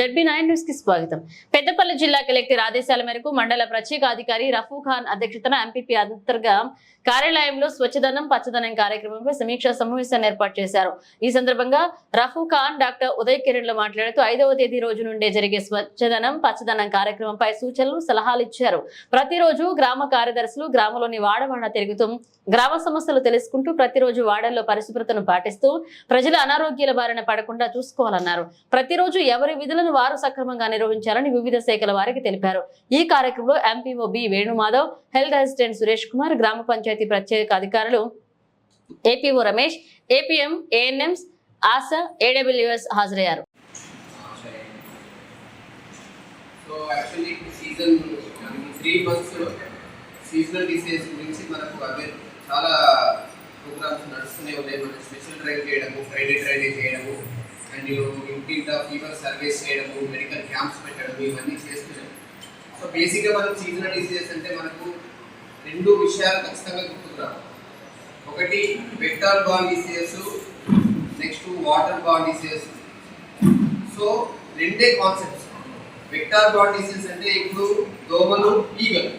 ZB nine న్యూస్కి స్వాగతం. పెద్దపల్లి జిల్లా కలెక్టర్ ఆదేశాల మేరకు మండల ప్రత్యేక అధికారి రఫూ ఖాన్ అధ్యక్షతన ఎంపీపీ అంతర్గా కార్యాలయంలో స్వచ్ఛదనం పచ్చదనం కార్యక్రమంపై సమీక్షా సమావేశాన్ని ఏర్పాటు చేశారు. ఈ సందర్భంగా రఫూ ఖాన్ డాక్టర్ ఉదయ్ కిరణ్లో మాట్లాడుతూ ఐదవ తేదీ రోజు నుండే జరిగే స్వచ్ఛదనం పచ్చదనం కార్యక్రమంపై సూచనలు సలహాలు ఇచ్చారు. ప్రతిరోజు గ్రామ కార్యదర్శులు గ్రామంలోని వాడవాడ తిరుగుతూ గ్రామ సమస్యలు తెలుసుకుంటూ ప్రతిరోజు వాడల్లో పరిశుభ్రతను పాటిస్తూ ప్రజల అనారోగ్యాల బారిన పడకుండా చూసుకోవాలన్నారు. ప్రతిరోజు ఎవరి విధులను వారు సక్రమంగా నిర్వహించాలని వివిధ శాఖల వారికి తెలిపారు. ఈ కార్యక్రమంలో MPO B Venumadhav health assistant Suresh Kumar గ్రామ పంచాయతీ ప్రత్యేక అధికారులు APO Ramesh APM ANMs ASHA AWS హాజరయ్యారు. So actually season three months seasonal disease గురించి మనకు అదే చాలా ప్రోగ్రామ్స్ నడుస్తూనే ఉన్నాయి. మనం స్పెషల్ డ్రైవ్ చేయడము ఫ్రైడే డ్రైవ్ చేయడము. అండ్ ఇంటింట ఫీవర్ సర్వీస్ చేయడము మెడికల్ క్యాంప్స్ పెట్టడము ఇవన్నీ చేస్తున్నాం సో బేసిక్గా మనం సీజనల్ డిసీజెస్ అంటే మనకు రెండు విషయాలు ఖచ్చితంగా గుర్తుకురావు ఒకటి vector borne diseases next water borne diseases so రెండే కాన్సెప్ట్స్ వెక్టార్ బాన్ డిసీజ్ అంటే ఇప్పుడు దోమలు ఈగలు.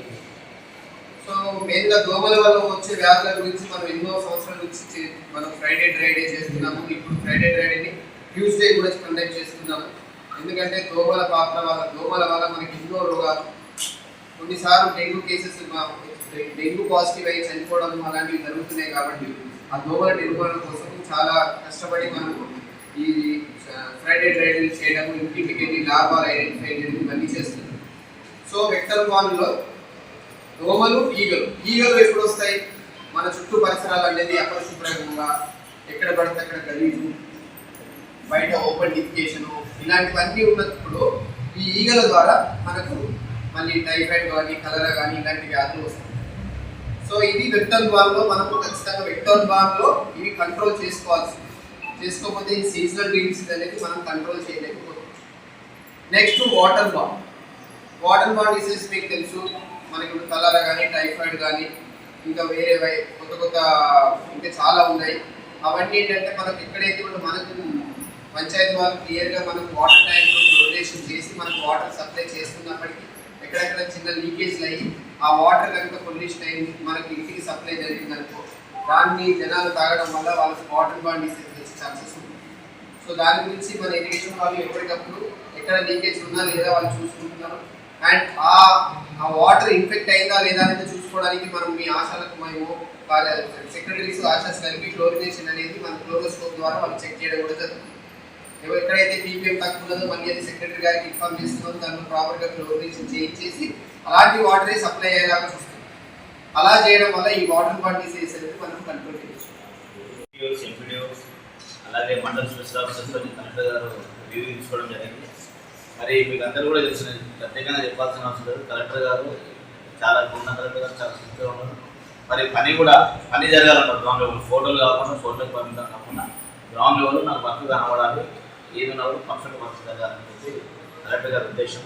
సో మెయిన్గా దోమల వల్ల వచ్చే వ్యాధుల గురించి మనం ఎన్నో సంవత్సరాల నుంచి చే- మనం ఫ్రైడే డ్రైడే చేస్తున్నాము. ఇప్పుడు ఫ్రైడే డ్రైడేని ట్యూస్డే కూడా కండక్ట్ చేస్తున్నాము. ఎందుకంటే దోమల పాత్ర వల్ల దోమల వల్ల మనకి ఎన్నో రోగాలు. కొన్నిసార్లు డెంగ్యూ కేసెస్ డెంగ్యూ పాజిటివ్ అయ్యి చనిపోవడం అలాంటివి జరుగుతున్నాయి కాబట్టి ఆ దోమల నిర్మూలన కోసం చాలా కష్టపడి మనం ఈ ఫ్రైడే డ్రైవింగ్ చేయడం ఇంటింటికి వెళ్ళి లాభాలు ఐడెంటిఫై చేయడం ఇవన్నీ చేస్తున్నాం. సో వెక్టర్ బాన్లో దోమలు ఈగలు. ఈగలు ఎప్పుడు వస్తాయి మన చుట్టూ పరిసరాలు అనేది అపరిశుభ్రంగా ఎక్కడ పడితే అక్కడ గలీజు. బయట ఓపెన్ డిఫికేషన్ ఇలాంటివన్నీ ఉన్నప్పుడు ఈ ఈగల ద్వారా మనకు మళ్ళీ టైఫాయిడ్ కానీ కలరా కానీ ఇలాంటి వ్యాధులు వస్తాయి. సో ఇది వెక్టర్ బాన్లో మనకు ఖచ్చితంగా వెక్టర్ బార్లో ఇవి కంట్రోల్ చేసుకోవాల్సింది. చేసుకోకపోతే ఈ సీజనల్ డిసీజ్ అనేది మనం కంట్రోల్ చేయలేకపోవచ్చు. Next water borne water borne disease మీకు తెలుసు. మనకి ఇప్పుడు కలరా కానీ టైఫాయిడ్ కానీ ఇంకా వేరే కొత్త కొత్త ఇంకా చాలా ఉన్నాయి. అవన్నీ ఏంటంటే మనకు ఎక్కడైతే మనకు పంచాయతీ వాళ్ళు క్లియర్గా మనకు వాటర్ ట్యాంక్ డొనేషన్ చేసి మనకు వాటర్ సప్లై చేస్తున్నప్పటికీ ఎక్కడెక్కడ చిన్న లీకేజ్లు అయ్యి ఆ వాటర్ కనుక పొల్యూషన్ అయింది మనకి ఇంటికి సప్లై జరిగిందనుకో దాన్ని జనాలు తాగడం వల్ల వాళ్ళకి వాటర్ బాడీస్ వచ్చే ఛాన్సెస్ ఉంది సో దాని గురించి మన ఇరిగేషన్ వాళ్ళు ఎప్పటికప్పుడు ఎక్కడ లీకేజ్ ఉన్నా లేదా వాళ్ళు చూసుకుంటున్నారు. అండ్ ఆ ఆ వాటర్ ఇన్ఫెక్ట్ అయిందా లేదా అనేది చూసుకోవడానికి మనం మీ ఆశాలకు మేము సెక్రటరీస్ ఆశాస్ కలిపి క్లోరినేషన్ అనేది మన క్లోరోస్కోప్ ద్వారా వాళ్ళు చెక్ చేయడం కూడా జరుగుతుంది. ఎక్కడైతే పీపీఎం తక్కువ ఉన్నదో మళ్ళీ అది సెక్రటరీ గారికి ఇన్ఫార్మ్ చేస్తున్నాం. దాన్ని ప్రాపర్గా క్లోరినేషన్ చేయించేసి అలాంటి వాటరే సప్లై అయ్యేలాగా చూస్తాం అలా చేయడం వల్ల ఈ వాటర్ పార్టీస్ అనేది మనం కంట్రోల్ చేయొచ్చు అలాగే మండల స్పెషల్ ఆఫీసర్స్ కలెక్టర్ గారు రివ్యూ తీసుకోవడం జరిగింది. మరి మీకు అందరూ కూడా తెలుసు ప్రత్యేకంగా చెప్పాల్సిన అవసరం లేదు. కలెక్టర్ గారు చాలా ఉన్న కలెక్టర్ గారు చాలా స్ట్రిక్ట్గా ఉన్నారు. మరి పని కూడా పని జరగాలన్నారు గ్రౌండ్ లెవెల్ ఫోటోలు కాకుండా ఫోటోలు పంపించడం కాకుండా గ్రౌండ్ లెవెల్ నాకు వర్క్ కనబడాలి. ఏది ఉన్నప్పుడు ఫంక్షన్ వర్క్ జరగాలని చెప్పి కలెక్టర్ గారి ఉద్దేశం.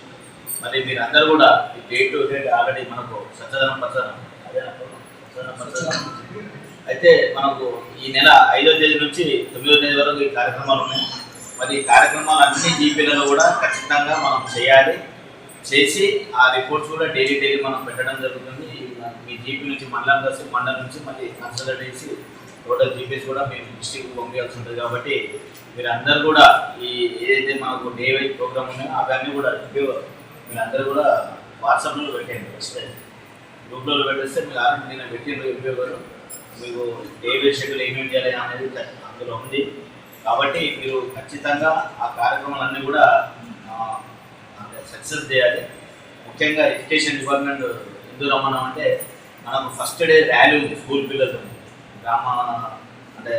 మరి మీరు అందరూ కూడా ఈ టు డేట్ ఆల్రెడీ మనకు సచ్చదనం పచ్చదనం అదే పచ్చదనం అయితే మనకు ఈ నెల ఐదో తేదీ నుంచి తొమ్మిదో తేదీ వరకు ఈ కార్యక్రమాలు ఉన్నాయి. మరి ఈ కార్యక్రమాలు అన్ని జీపీలలో కూడా ఖచ్చితంగా మనం చేయాలి. చేసి ఆ రిపోర్ట్స్ కూడా డైలీ డైలీ మనం పెట్టడం జరుగుతుంది. మీ జీపీ నుంచి మండలం కలిసి మండలం నుంచి మళ్ళీ కన్సల్ట్ చేసి టోటల్ జీపీస్ కూడా మేము డిస్ట్రిక్ట్ పంపించాల్సి ఉంటుంది కాబట్టి మీరు అందరు కూడా ఈ ఏదైతే మాకు డే వైజ్ ప్రోగ్రామ్ ఉన్నాయో అవన్నీ కూడా మీరు అందరూ కూడా వాట్సాప్లో పెట్టండి ఫస్ట్ గ్రూప్లో పెట్టేస్తే మీరు ఆల్రెడీ నేను పెట్టిన ఉపయోగాలు మీకు డే వైజ్ షెడ్యూల్ ఏమేమి చేయాలి అనేది అందులో ఉంది. కాబట్టి మీరు ఖచ్చితంగా ఆ కార్యక్రమాలన్నీ కూడా సక్సెస్ చేయాలి. ముఖ్యంగా ఎడ్యుకేషన్ డిపార్ట్మెంట్ ఎందుకు రమ్మన్నాం అంటే మనకు ఫస్ట్ డే ర్యాలీ ఉంది స్కూల్ పిల్లలతో గ్రామ అంటే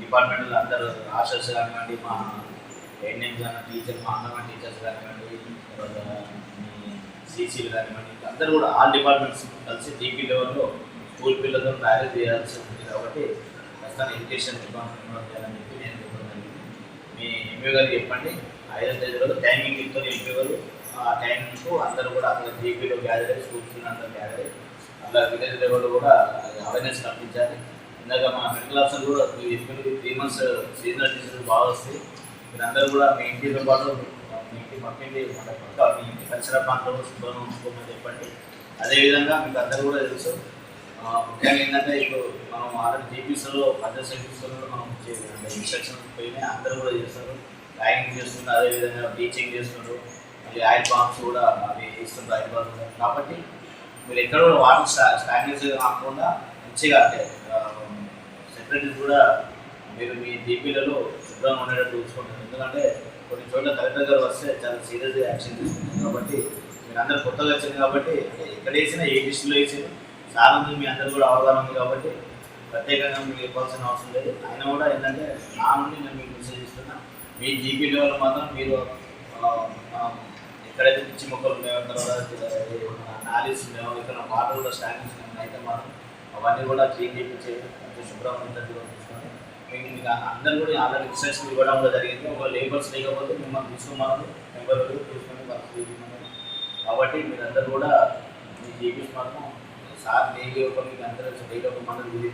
డిపార్ట్మెంట్లో అందరూ ఆశర్స్ కానివ్వండి మా ఎన్ఎం కానీ టీచర్ మా అంగన్వాడీ టీచర్స్ కానివ్వండి తర్వాత సీసీలు కానివ్వండి అందరూ కూడా ఆల్ డిపార్ట్మెంట్స్ కలిసి డీపీ లెవెల్లో స్కూల్ పిల్లలతో ర్యాలీ చేయాల్సి ఉంది కాబట్టి ప్రస్తుతం ఎడ్యుకేషన్ డిపార్ట్మెంట్ చేయాలని చెప్పి నేను చెప్పాను మీ ఎంపీ గారు చెప్పండి. ఐదో తేదీ రోజు టైమింగ్ ఇస్తారు ఎంపీ గారు. ఆ టైంకు అందరూ కూడా అక్కడ డీపీలో గ్యాదర్ అయ్యి స్కూల్స్ అందరూ గ్యాదర్ అయ్యి అట్లా విలేజ్ లెవెల్లో కూడా అవేర్నెస్ కల్పించాలి. ఇందాక మా మెడికల్ ఆప్షన్ కూడా త్రీ మంత్స్ సీజనల్ డిసీజెస్ బాగా వస్తాయి. మీరందరూ కూడా మీ ఇంటితో పాటు మీ ఇంటి పక్కింటి మన పక్క మీ ఇంటి పరిసర ప్రాంతంలో శుభ్రంగా ఉంచుకోమని చెప్పండి. అదేవిధంగా మీకు అందరూ కూడా తెలుసు ముఖ్యంగా ఏంటంటే ఇప్పుడు మనం ఆల్రెడీ జీపీసీలో పద్దెనిమిది సెకండ్స్లో మనం ఇన్స్ట్రక్షన్ పోయినాయి అందరూ కూడా చేస్తారు. ర్యాగింగ్ చేస్తున్నారు అదేవిధంగా బీచింగ్ చేస్తున్నారు. మళ్ళీ ఆయిల్ బాంబ్స్ కూడా అవి ఇస్తున్నారు ఆయిల్ బాంబ్స్ కాబట్టి మీరు ఎక్కడ కూడా వాటర్ స్టా స్టాగ్నెన్స్ కాకుండా మంచిగా అంటే ఎప్పుడైనా కూడా మీరు మీ జీపీలలో శుభ్రంగా ఉండేటట్టు చూసుకుంటారు. ఎందుకంటే కొన్ని చోట్ల కలెక్టర్ గారు వస్తే చాలా సీరియస్గా యాక్షన్ తీసుకుంటారు. కాబట్టి మీరు అందరు కొత్తగా వచ్చింది కాబట్టి అంటే ఎక్కడ వేసినా ఏ డిస్ట్రిక్ట్లో వేసినా సార్ మీ అందరు కూడా అవగాహన ఉంది కాబట్టి ప్రత్యేకంగా మీకు ఇవ్వాల్సిన అవసరం లేదు. ఆయన కూడా ఏంటంటే నా నుండి నేను మీకు మెసేజ్ ఇస్తున్నా మీ జీపీ లెవెల్ మాత్రం మీరు ఎక్కడైతే పిచ్చి మొక్కలు ఉన్నాయో తర్వాత నాలీస్ ఉన్నాయో ఇక్కడ వాటర్ కూడా స్టాండింగ్స్ అయితే మాత్రం అవన్నీ కూడా క్లీన్ చేయించే కొంచెం శుభ్రంగా ఉండేటట్టుగా చూసుకోండి మీకు అందరూ కూడా ఆల్రెడీ ఇన్స్ట్రక్షన్ ఇవ్వడం కూడా జరిగింది. ఒక లేబర్స్ లేకపోతే మిమ్మల్ని తీసుకోమన్నారు మెంబర్ తీసుకొని వర్క్ చేయమన్నారు కాబట్టి మీరందరూ కూడా మీ జీపీస్ మాత్రం సార్ నేను ఒక మీకు అందరూ డైలీ ఒక మండలి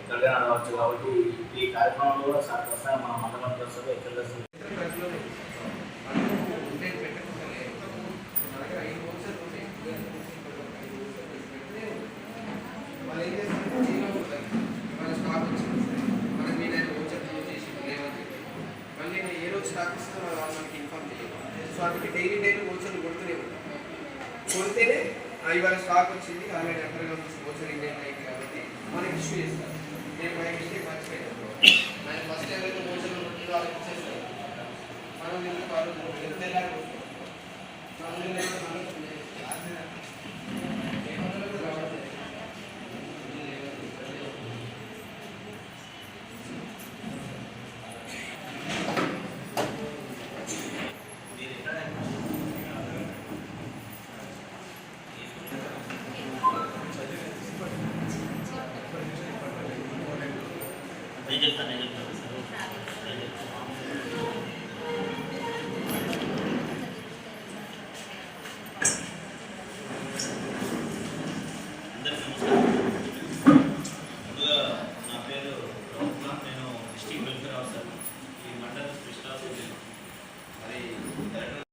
ఎక్కడికైనా అడగవచ్చు. కాబట్టి ఈ కార్యక్రమంలో కూడా సార్ వస్తారు మన మండలం వస్తారు ఎక్కడ వస్తుంది వాళ్ళు ఏం చేస్తారు జీరో ఉంటుంది వాళ్ళ స్టాక్ వచ్చింది మన మీద ఓచర్ క్లోజ్ చేసి లేవని చెప్పి మళ్ళీ నేను ఏ రోజు స్టాక్ ఇస్తారో వాళ్ళు మనకి ఇన్ఫార్మ్ చేయాలి సో అందుకే డైలీ డైలీ ఓచర్లు కొడుతూనే ఉంటాం కొడితేనే ఇవాళ స్టాక్ వచ్చింది ఆల్రెడీ ఎక్కడగా నుంచి ఓచర్ ఇండియన్ అయింది కాబట్టి మనకి ఇష్యూ చేస్తారు నేను బై మిస్టేక్ మర్చిపోయాను. ఆయన ఫస్ట్ ఎవరైతే ఓచర్లు ఉంటుందో వాళ్ళకి ఇచ్చేస్తారు మనం ఎందుకు వాళ్ళు తెల్లారి మనం